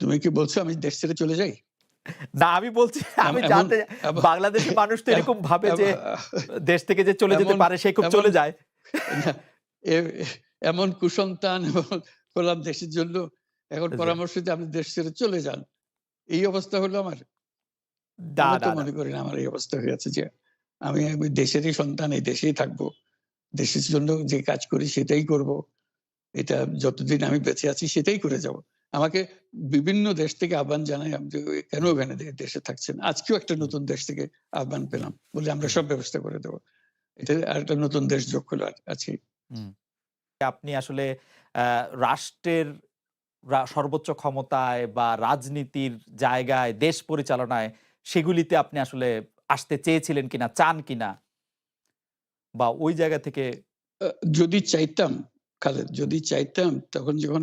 তুমি কি বলছো আমি দেশ ছেড়ে চলে যাই? না আমি বলছি আমি জানতে বাংলাদেশের মানুষ তো এরকম ভাবে যে দেশ থেকে যে চলে যেতে পারে সে খুব চলে যায়। এমন কুসন্তান হলাম দেশের জন্য এখন পরামর্শ দিয়ে আপনি দেশ ছেড়ে চলে যান। এই অবস্থা হলো আমার? মনে করি না আমার এই অবস্থা হয়ে আছে যে আমি দেশেরই সন্তান এই দেশেই থাকব। দেশের জন্য যে কাজ করি সেটাই করব। এটা যতদিন আমি বেঁচে আছি সেটাই করে যাব। আমাকে বিভিন্ন দেশ থেকে আহ্বান জানায় আমি কেন ওখানে দেশে থাকছেন? আজকেও একটা নতুন দেশ থেকে আহ্বান পেলাম। বলে আমরা সব ব্যবস্থা করে দেব। এটা আরেকটা নতুন দেশ যোগ হলো আছি। আপনি আসলে রাষ্ট্রের সর্বোচ্চ ক্ষমতায় বা রাজনীতির জায়গায়, দেশ পরিচালনায় সেগুলিতে আপনি আসলে আসতে চেয়েছিলেন কিনা, চান কিনা? বা ওই জায়গা থেকে যদি চাইতাম খালেদ, যদি চাইতাম তখন যখন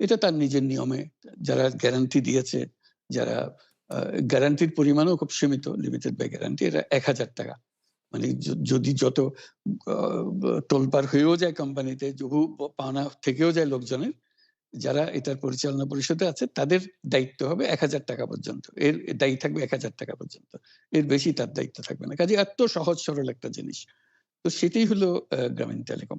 এটা তার নিজের নিয়মে যারা গ্যারান্টি দিয়েছে, যারা গ্যারান্টির পরিমাণও খুব সীমিত লিমিটেড বাই গ্যারান্টি এটা ৳১,০০০ মানে যদি যত তোলপাড় হয়েও যায় কোম্পানিতে বহু পাওনা থেকেও যায় লোকজনের, যারা এটার পরিচালনা পরিষদে আছে তাদের দায়িত্ব হবে ৳১,০০০ পর্যন্ত। এর দায়ী থাকবে ৳১,০০০ পর্যন্ত। এর বেশি তার দায়িত্ব থাকবে না। কাজেই এত সহজ সরল একটা জিনিস। তো সেটাই হলো গ্রামীণ টেলিকম।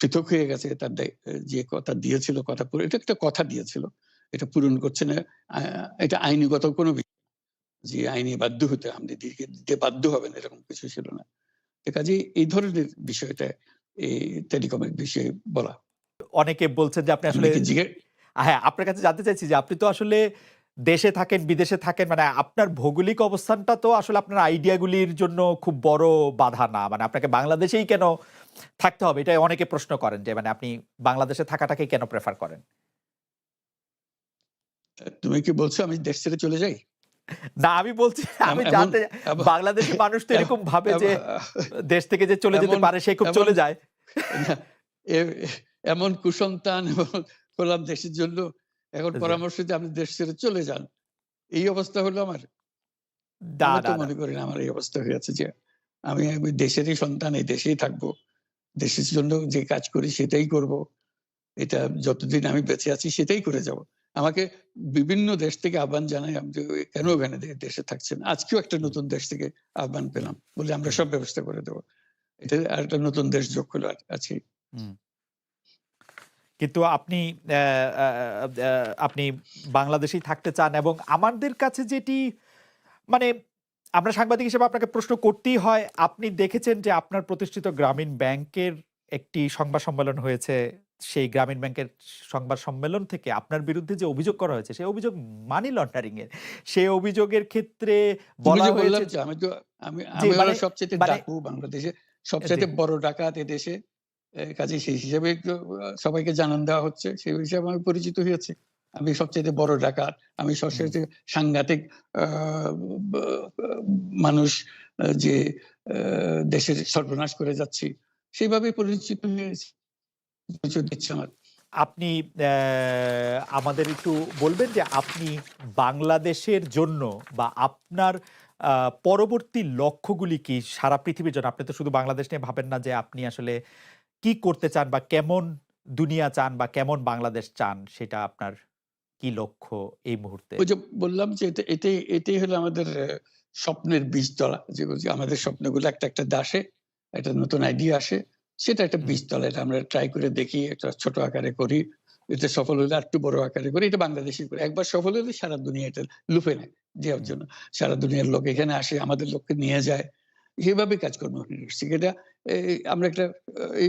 পৃথক হয়ে গেছে তার যে কথা দিয়েছিল কথা পুরো এটা একটা কথা দিয়েছিল। এটা পূরণ করছে না। এটা আইনগত কোনো যে আইনি বাধ্য হতে আপনি দিতে বাধ্য হবেন এরকম কিছু ছিল না। তো কাজেই এই ধরনের বিষয়টা এই টেলিকমের বিষয়ে বলা। অনেকে বলছেন যে আপনি আসলে হ্যাঁ, আপনার কাছে জানতে চাইছি যে আপনি তো আসলে দেশে থাকেন, বিদেশে থাকেন মানে আপনার ভৌগোলিক অবস্থানটা তো আসলে আপনার আইডিয়াগুলির জন্য খুব বড় বাধা না। মানে আপনাকে বাংলাদেশেই কেন থাকতে হবে? এটাই অনেকে প্রশ্ন করেন যে মানে আপনি বাংলাদেশে থাকাটাকে কেন প্রেফার করেন? তুমি কি বলছো আমি দেশ ছেড়ে চলে যাই? না আমি বলছি আমি জানতে বাংলাদেশের মানুষ তো এরকম ভাবে যে দেশ থেকে যে চলে যেতে পারে সে খুব চলে যায়। এমন কুসন্তান হলাম দেশের জন্য এখন পরামর্শ দিয়ে আপনি দেশ ছেড়ে চলে যান। এই অবস্থা হলো আমার? মনে করি না আমার এই অবস্থা হয়েছে যে আমি আমি দেশেরই সন্তান এই দেশেই থাকব। দেশের জন্য যে কাজ করি সেটাই করব। এটা যতদিন আমি বেঁচে আছি সেটাই করে যাব। আমাকে বিভিন্ন দেশ থেকে আহ্বান জানাই আমি কেন ওখানে দেশে থাকছেন? আজকেও একটা নতুন দেশ থেকে আহ্বান পেলাম। বলে আমরা সব ব্যবস্থা করে দেবো এটা আর একটা নতুন দেশ যোগ হলো আর আছি। কিন্তু আপনি আপনি বাংলাদেশেই থাকতে চান এবং আমাদের কাছে যেটি মানে আমরা সাংবাদিক হিসেবে আপনাকে প্রশ্ন করতেই হয়। আপনি দেখেছেন যে আপনার প্রতিষ্ঠিত গ্রামীণ ব্যাংকের একটি সংবাদ সম্মেলন হয়েছে। সেই গ্রামীণ ব্যাংকের সংবাদ সম্মেলন থেকে আপনার বিরুদ্ধে যে অভিযোগ করা হয়েছে সেই অভিযোগ মানি লন্ডারিং এর। সেই অভিযোগের ক্ষেত্রে বলা হয়েছে আমি তো আমি মানে সবচাইতে মানে ডাকু বাংলাদেশে জি। সবচাইতে বড় ডাকাত এদেশে। এ, কাজেই সেই হিসেবে সবাইকে জানান দেওয়া হচ্ছে। সেই হিসাবে আমি পরিচিত হয়েছে আমি সবচাইতে বড় ডাকাত। আমি সবচেয়ে সাংঘাতিক মানুষ যে দেশের সর্বনাশ করে যাচ্ছি। সেইভাবে পরিচিত হয়েছি। দিচ্ছে আমার। আপনি আমাদের একটু বলবেন যে আপনি বাংলাদেশের জন্য বা আপনার পরবর্তী লক্ষ্যগুলি কি সারা পৃথিবীর জন্য? আপনি তো শুধু বাংলাদেশ নিয়ে ভাবেন না যে আপনি আসলে কি করতে চান বা কেমন দুনিয়া চান বা কেমন বাংলাদেশ চান সেটা আপনার কি লক্ষ্য এই মুহূর্তে? ওই যে বললাম যে এটা এটাই এটাই হলো আমাদের স্বপ্নের বীজতলা। যে আমাদের স্বপ্নগুলো একটা, একটা আসে, একটা নতুন আইডিয়া আসে। সেটা একটা। বীজতলা। এটা আমরা ট্রাই করে দেখি, একটা ছোট আকারে করি। এটা সফল হলে আরেকটু বড় আকারে করি। এটা বাংলাদেশে করি। একবার সফল হলে সারা দুনিয়া এটা লুফে নেয় দেওয়ার জন্য। সারা দুনিয়ার লোক এখানে আসে, আমাদের লোককে নিয়ে যায়। এভাবে কাজকর্ম। এটা এই আমরা একটা এই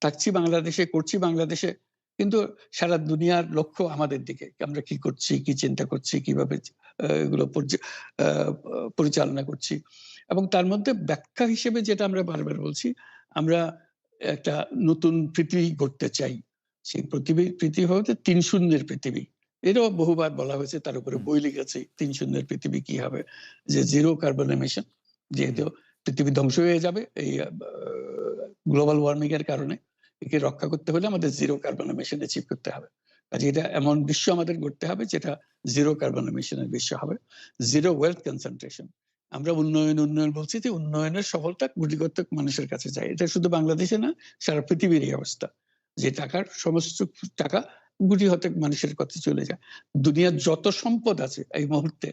থাকছি বাংলাদেশে, করছি বাংলাদেশে। কিন্তু সারা দুনিয়ার লক্ষ্য আমাদের দিকে। আমরা কি করছি, কি চিন্তা করছি, কীভাবে এগুলো পরিচালনা করছি। এবং তার মধ্যে ব্যাখ্যা হিসেবে যেটা আমরা বারবার বলছি, আমরা একটা নতুন পৃথিবী গড়তে চাই। সেই পৃথিবী পৃথিবী হতে ৩ শূন্যের পৃথিবী। এটাও বহুবার বলা হয়েছে। তার উপরে বই লিখেছি। তিন শূন্যের পৃথিবী কি হবে? যে জিরো কার্বন এমিশন যেহেতু। পৃথিবী ধ্বংস হয়ে যাবে এই গ্লোবাল ওয়ার্মিং এর কারণে। একে রক্ষা করতে হলে আমাদের জিরো কার্বন এমিশন অ্যাচিভ করতে হবে। কাজে এটা এমন বিশ্ব আমাদের গড়তে হবে যেটা জিরো কার্বন এমিশন এর বিশ্ব হবে। Zero wealth concentration. আমরা উন্নয়ন, উন্নয়ন বলছি যে উন্নয়নের সফলতা গুটিকত মানুষের কাছে যায়। এটা শুধু বাংলাদেশে না, সারা পৃথিবীরই অবস্থা। যে টাকার সমস্ত টাকা গুটি হতেক মানুষের কাছে চলে যায়। দুনিয়ার যত সম্পদ আছে এই মুহূর্তে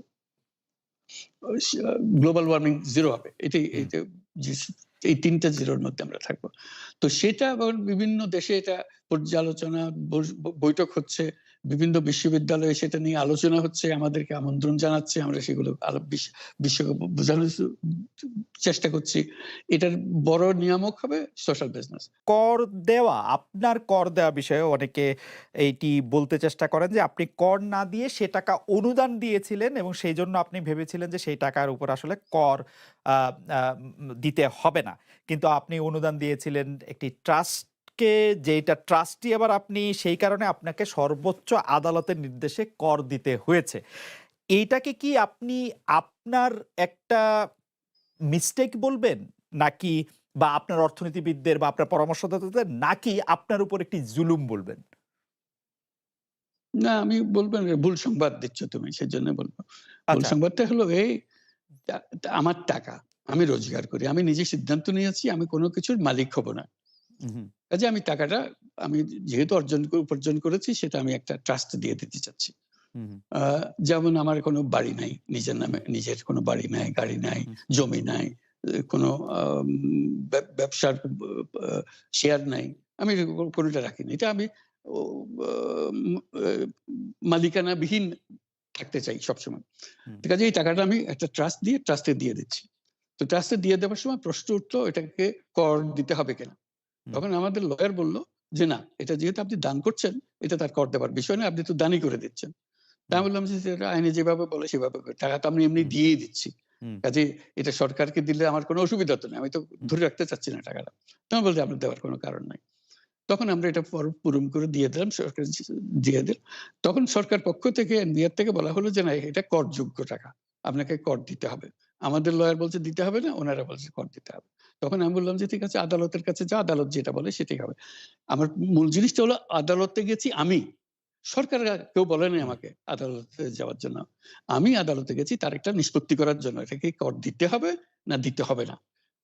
global warming zero হবে। এটাই এই তিনটা জিরোর মধ্যে আমরা থাকব। তো সেটা বিভিন্ন দেশে এটা পর্যালোচনা বৈঠক হচ্ছে। বিভিন্ন বিশ্ববিদ্যালয়ে সেটা নিয়ে আলোচনা হচ্ছে। আমাদেরকে আমন্ত্রণ জানাচ্ছে। আমরা সেগুলো চেষ্টা করছি। এটার বড় নিয়ামক হবে সোশ্যাল বিজনেস। কর দেওয়া, আপনার কর দেওয়া বিষয়ে অনেকে এইটি বলতে চেষ্টা করেন যে আপনি কর না দিয়ে সে টাকা অনুদান দিয়েছিলেন এবং সেই জন্য আপনি ভেবেছিলেন যে সেই টাকার উপর আসলে কর দিতে হবে না। কিন্তু আপনি অনুদান দিয়েছিলেন একটি ট্রাস্টকে যেইটা ট্রাস্টি আবার আপনি সেই কারণে আপনাকে সর্বোচ্চ আদালতের নির্দেশে কর দিতে হয়েছে। এইটাকে কি আপনি আপনার একটা মিস্টেক বলবেন? নাকি বা আপনার অর্থনীতিবিদদের বা আপনার পরামর্শদাতাদের নাকি আপনার উপর একটি জুলুম বলবেন? না আমি বলব না ভুল সংবাদ দিচ্ছ তুমি সেজন্য বলব। ভুল আচ্ছা। সংবাদটা হলো এই আমার টাকা। আমি রোজগার করি। আমি নিজে সিদ্ধান্ত নিয়েছি আমি কোন কিছুর মালিক হব না। কাজে আমি টাকাটা আমি যেহেতু অর্জন উপার্জন করেছি সেটা আমি একটা ট্রাস্ট দিয়ে দিতে চাচ্ছি। যেমন আমার কোনো বাড়ি নাই। নিজের নামে নিজের কোনো বাড়ি নাই, গাড়ি নাই, জমি নাই, কোনো ব্যবসার শেয়ার নাই। আমি কোনটা রাখিনি। এটা আমি মালিকানাবিহীন থাকতে চাই সবসময়। হুম। কাজেই এই টাকাটা আমি একটা ট্রাস্ট দিয়ে ট্রাস্টে দিয়ে দিচ্ছি। তো ট্রাস্টে দিয়ে দেওয়ার সময় প্রশ্ন উঠল এটাকে কর দিতে হবে কিনা? তখন আমাদের লয়ার বলল যে, "না, এটা যেহেতু আপনি দান করছেন, এটা তার কর দেওয়ার বিষয় না। আপনি তো দানই করে দিচ্ছেন।" তা বললাম যে, "সেটা আইনে যেভাবে বলে সেভাবে টাকা তো আমি এমনি দিয়েই দিচ্ছি। কাজেই এটা সরকারকে দিলে আমার কোনো অসুবিধা তো নেই। আমি তো ধরে রাখতে চাচ্ছি না টাকাটা।" তখন বলছে, "আপনার দেওয়ার কোনো কারণ নাই।" তখন আমরা এটা পর পূরণ করে দিয়ে দিলাম। সরকার দিয়ে দিল। তখন সরকার পক্ষ থেকে এনবিআর থেকে বলা হলো যে, "না, এটা করযোগ্য টাকা। আপনাকে কর দিতে হবে।" আমাদের লয়ার বলছে, "দিতে হবে না।" ওনারা বলছে, "কর দিতে হবে।" তখন আমি বললাম যে, "ঠিক আছে আদালতের কাছে যা আদালত যেটা বলে সেটাই হবে।" আমার মূল জিনিসটা হলো আদালতে গেছি আমি। সরকার কেউ বলেনি আমাকে আদালতে যাওয়ার জন্য। আমি আদালতে গেছি তার একটা নিষ্পত্তি করার জন্য। এটাকে কর দিতে হবে না দিতে হবে না।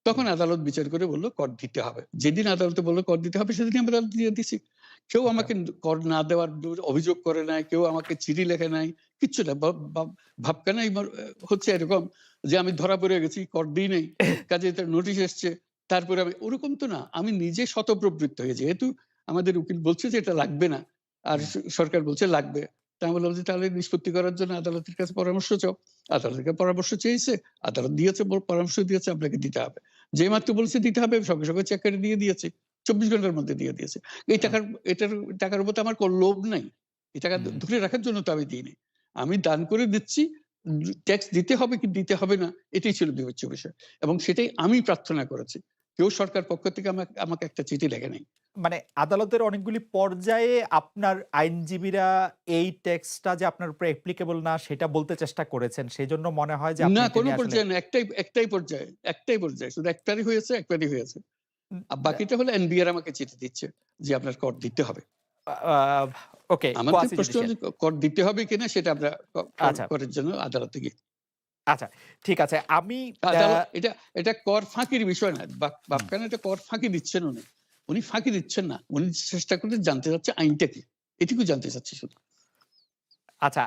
তখন আদালত বিচার করে বলল কর দিতে হবে। যেদিন আদালতে বলল কর দিতে হবে সেদিনই আমি আদালতে দিয়ে দিছি। কেউ আচ্ছা। আমাকে কর না দেওয়ার অভিযোগ করে নাই, কেউ আমাকে চিঠি লেখে নাই, কিচ্ছু না। ভাব ভাব ভাবখানাই হচ্ছে এরকম যে আমি ধরা পড়ে গেছি, কর দিই নাই। কাজে তার নোটিশ এসছে। তারপরে আমি ওরকম তো না। আমি নিজে স্বতঃপ্রবৃত্ত হয়ে যেহেতু আমাদের উকিল বলছে যে এটা লাগবে না। আর সরকার বলছে লাগবে। তা আমি বললাম যে তাহলে নিষ্পত্তি করার জন্য আদালতের কাছে পরামর্শ চাও আদালতের কাছে পরামর্শ চেয়েছে আদালত দিয়েছে পরামর্শ দিয়েছে আপনাকে দিতে হবে যে মাত্র বলছে দিতে হবে সঙ্গে সঙ্গে চেক করে দিয়ে দিয়েছে। চব্বিশ ঘণ্টার মধ্যে দিয়ে দিয়েছে। এই টাকার এটার টাকার উপর তো আমার কোনো লোভ নাই। এই টাকা ধরে রাখার জন্য তো আমি দিইনি আমি দান করে দিচ্ছি ট্যাক্স দিতে হবে কি দিতে হবে না এটাই ছিল বিবেচ্য বিষয়। এবং সেটাই আমি প্রার্থনা করেছি। কেউ সরকার পক্ষ থেকে আমাকে আমাকে একটা চিঠি লেখে নাই। মানে আদালতের অনেকগুলি পর্যায়ে আপনার আইনজীবীরা এই ট্যাক্সটা যে আপনার উপরে অ্যাপ্লিকেবল না সেটা বলতে চেষ্টা করেছেন। সেই জন্য মনে হয় যে না কোনো পর্যায়ে না একটাই একটাই পর্যায়ে একটাই পর্যায়ে। শুধু একটারই হয়েছে একবারই হয়েছে। আর বাকিটা হলো এনবিআর আমাকে চিঠি দিচ্ছে যে আপনার কর দিতে হবে। ওকে আমাদের প্রশ্ন কর দিতে হবে কিনা সেটা আমরা আচ্ছা। করার জন্য আদালতে গিয়ে। আচ্ছা ঠিক আছে। আমি এটা এটা কর ফাঁকির বিষয় না বাপ- বাপখানে এটা কর ফাঁকি দিচ্ছেন উনি। উনি ফাঁকি দিচ্ছেন না। উনি চেষ্টা করে জানতে চাচ্ছে আইনটা কি। এটুকু জানতে চাচ্ছি শুধু। আচ্ছা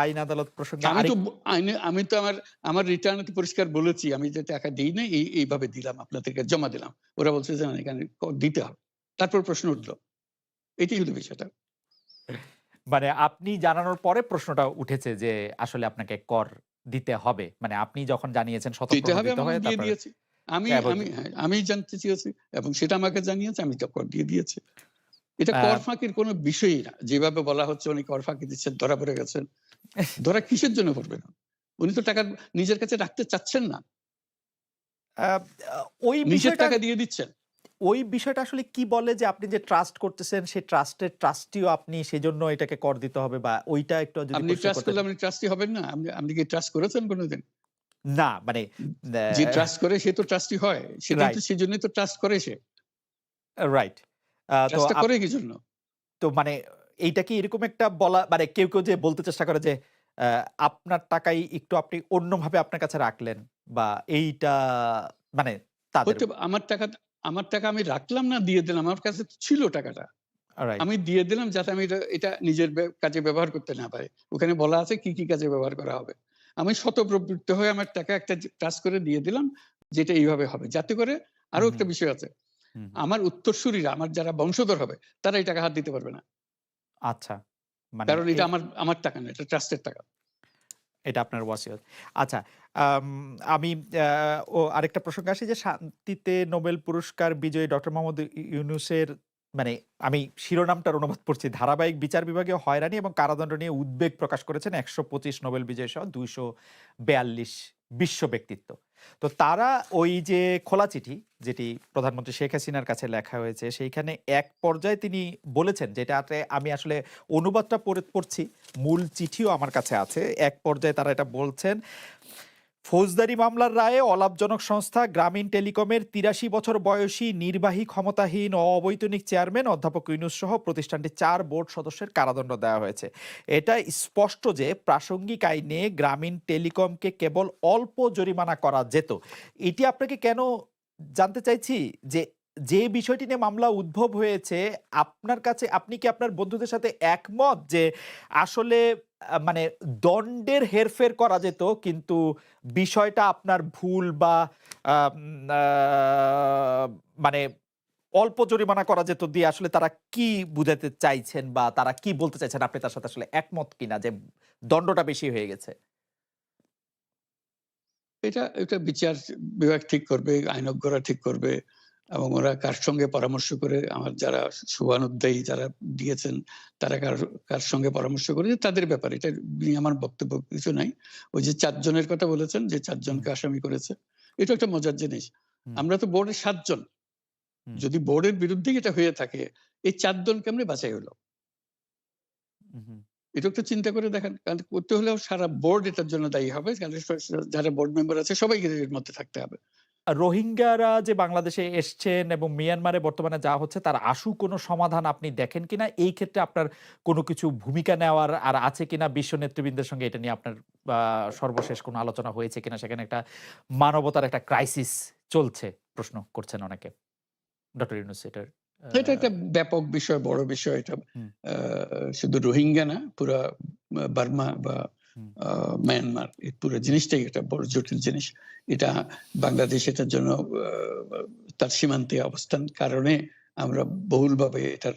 আইন আদালত প্রসঙ্গে আমি তো আইনে আমি তো আমার আমার রিটার্নে পরিষ্কার বলেছি। আমি যে টাকা দিই না এই এইভাবে দিলাম আপনাদেরকে জমা দিলাম। ওরা বলছে যে না, এখানে দিতে হবে। তারপর প্রশ্ন উঠল। এটাই হলো বিষয়টা। মানে আপনি জানানোর পরে প্রশ্নটা উঠেছে যে আসলে আপনাকে কর দিতে হবে। মানে আপনি যখন জানিয়েছেন দিতে হবে দিতে হয় দিয়ে দিয়েছি। আমি হ্যাঁ, আমি আমি জানতে চেয়েছি এবং সেটা আমাকে জানিয়েছে আমি তো কর দিয়ে দিয়েছি। এটা কর ফাঁকির কোনো বিষয়ই না। যেভাবে বলা হচ্ছে উনি কর ফাঁকি দিচ্ছেন ধরা পড়ে গেছেন। ধরা কিসের জন্য পড়বে না? উনি তো টাকা নিজের কাছে রাখতে চাচ্ছেন না। ওই নিজের টাকা দিয়ে দিচ্ছেন। ওই বিষয়টা আসলে কি বলে যে আপনি যে ট্রাস্ট করতেছেন সেই ট্রাস্টের ট্রাস্টিও আপনি সেজন্য এটাকে কর দিতে হবে বা ওইটা একটু যদি আপনি ট্রাস্ট করলে আপনি ট্রাস্টি হবেন না। আপনি আপনি কি ট্রাস্ট করেছেন কোনোদিন? না মানে যে ট্রাস্ট করে সে তো ট্রাস্টি হয়। সেটা. তো সেই জন্যই তো ট্রাস্ট করে সে। রাইট তো ট্রাস্টটা করে কি জন্য? তো মানে এইটা কি এরকম একটা বলা মানে কেউ কেউ যে বলতে চেষ্টা করে যে আপনার টাকাই একটু আপনি অন্যভাবে আপনার কাছে রাখলেন বা এইটা মানে তাদের আমার টাকা আমার টাকা আমি রাখলাম না দিয়ে দিলাম। আমার কাছে তো ছিল টাকাটা। আমি দিয়ে দিলাম যাতে আমি এটা এটা নিজের কাজে ব্যবহার করতে না পারি। ওখানে বলা আছে কি কি কাজে ব্যবহার করা হবে। আমি শতপ্রবৃত্ত হয়ে আমার টাকা একটা ট্রাস্ট করে দিয়ে দিলাম যেটা এইভাবে হবে। যাতে করে আরও একটা বিষয় আছে। আমার উত্তরসূরিরা আমার যারা বংশধর হবে তারা এই টাকা হাত দিতে পারবে না। আচ্ছা মানে কারণ এটা আমার আমার টাকা না এটা ট্রাস্টের টাকা। এটা আপনার ওয়াসিয়ত। আচ্ছা আম, ও আরেকটা প্রসঙ্গ আসি যে শান্তিতে নোবেল পুরস্কার বিজয়ী ডক্টর মোহাম্মদ ইউনুসের মানে আমি শিরোনামটার অনুবাদ পড়ছি। ধারাবাহিক বিচার বিভাগে হয়রানি এবং কারাদণ্ড নিয়ে উদ্বেগ প্রকাশ করেছেন একশো পঁচিশ নোবেল বিজয়ী সহ দুইশো বেয়াল্লিশ বিশ্ব ব্যক্তিত্ব। তো তারা ওই যে খোলা চিঠি যেটি প্রধানমন্ত্রী শেখ হাসিনার কাছে লেখা হয়েছে, সেইখানে এক পর্যায়ে তিনি বলেছেন যেটাতে আমি আসলে অনুবাদটা পড়ে, পড়ছি, মূল চিঠিও আমার কাছে আছে। এক পর্যায়ে তারা এটা বলছেন ফৌজদারি মামলার রায়ে অলাভজনক সংস্থা গ্রামীণ টেলিকমের তিরাশি বছর বয়সী নির্বাহী ক্ষমতাহীন ও অবৈতনিক চেয়ারম্যান অধ্যাপক ইউনুস সহ প্রতিষ্ঠানটির চার বোর্ড সদস্যের কারাদণ্ড দেওয়া হয়েছে। এটা স্পষ্ট যে প্রাসঙ্গিক আইনে গ্রামীণ টেলিকমকে কেবল অল্প জরিমানা করা যেত। এটি আপনাকে কেন জানতে চাইছি যে যে বিষয়টি নিয়ে মামলা উদ্ভব হয়েছে, আপনার কাছে আপনি কি আপনার বন্ধুদের সাথে একমত যে আসলে মানে দণ্ডের হেরফের করা যেত, কিন্তু বিষয়টা আপনার ভুল বা মানে অল্প জরিমানা করা যেত দিয়ে আসলে তারা কি বুঝাতে চাইছেন বা তারা কি বলতে চাইছেন? আপনি তার সাথে আসলে একমত কিনা যে দণ্ডটা বেশি হয়ে গেছে? এটা এটা বিচার বিভাগ ঠিক করবে আইনজ্ঞরা ঠিক করবে। এবং ওরা কার সঙ্গে পরামর্শ করে আমার যারা শুভানুধ্যায়ী যারা দিয়েছেন তারা কার কার সঙ্গে পরামর্শ করে তাদের ব্যাপারে। এটা নিয়ে আমার বক্তব্য কিছু নাই। ওই যে চারজনের কথা বলেছেন যে চারজনকে আসামি করেছে এটা একটা মজার জিনিস। আমরা তো বোর্ডের সাতজন। যদি বোর্ডের বিরুদ্ধে এটা হয়ে থাকে এই চারজন কেমনে বাছাই হলো। এটা একটু চিন্তা করে দেখেন। কারণ করতে হলেও সারা বোর্ড এটার জন্য দায়ী হবে। যারা বোর্ড মেম্বার আছে সবাইকে এর মধ্যে থাকতে হবে। রোহিঙ্গারা যে বাংলাদেশে এসছেন এবং মিয়ানমারে বর্তমানে যা হচ্ছে তার আশু কোনো সমাধান আপনি দেখেন কিনা? এই ক্ষেত্রে আপনার কোনো কিছু ভূমিকা নেওয়ার আর আছে কিনা? বিশ্ব নেতৃবৃন্দের সঙ্গে এটা নিয়ে আপনার সর্বশেষ কোনো আলোচনা হয়েছে কিনা? সেখানে একটা মানবতার একটা ক্রাইসিস চলছে প্রশ্ন করছেন অনেকে। ডক্টর ইউনুস এটার এটা একটা ব্যাপক বিষয় বড় বিষয়। এটা শুধু রোহিঙ্গা না পুরা বার্মা বা মায়ানমার এই পুরো জিনিসটাই একটা বড় জটিল জিনিস। এটা বাংলাদেশ, এটার জন্য তার সীমান্তে অবস্থান কারণে আমরা বহুলভাবে এটার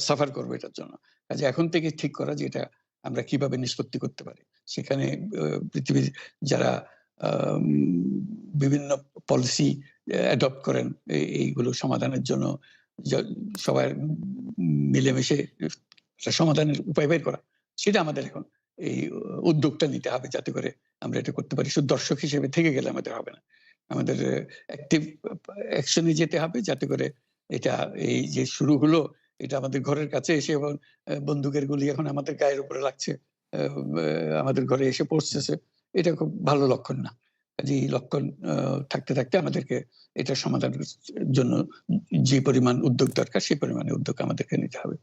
সাফার করব এটার জন্য। কাজে এখন থেকে ঠিক করা যে এটা আমরা কীভাবে নিষ্পত্তি করতে পারি। সেখানে পৃথিবীর যারা বিভিন্ন পলিসি অ্যাডপ্ট করেন এইগুলো সমাধানের জন্য সবাই মিলেমিশে সমাধানের উপায় বের করা। সেটা আমাদের এখন এই উদ্যোগটা নিতে হবে যাতে করে আমরা এটা করতে পারি। শুধু দর্শক হিসেবে থেকে গেলে আমাদের হবে না। আমাদের অ্যাক্টিভ অ্যাকশনে যেতে হবে যাতে করে এটা, এই যে শুরু হলো, এটা আমাদের ঘরের কাছে এসে এবং বন্দুকের গুলি এখন আমাদের গায়ের উপরে লাগছে আমাদের ঘরে এসে পৌঁছতেছে এটা খুব ভালো লক্ষণ না। এই লক্ষণ থাকতে থাকতে আমাদেরকে এটা সমাধানের জন্য যে পরিমাণ উদ্যোগ দরকার সেই পরিমাণে উদ্যোগ আমাদেরকে নিতে হবে।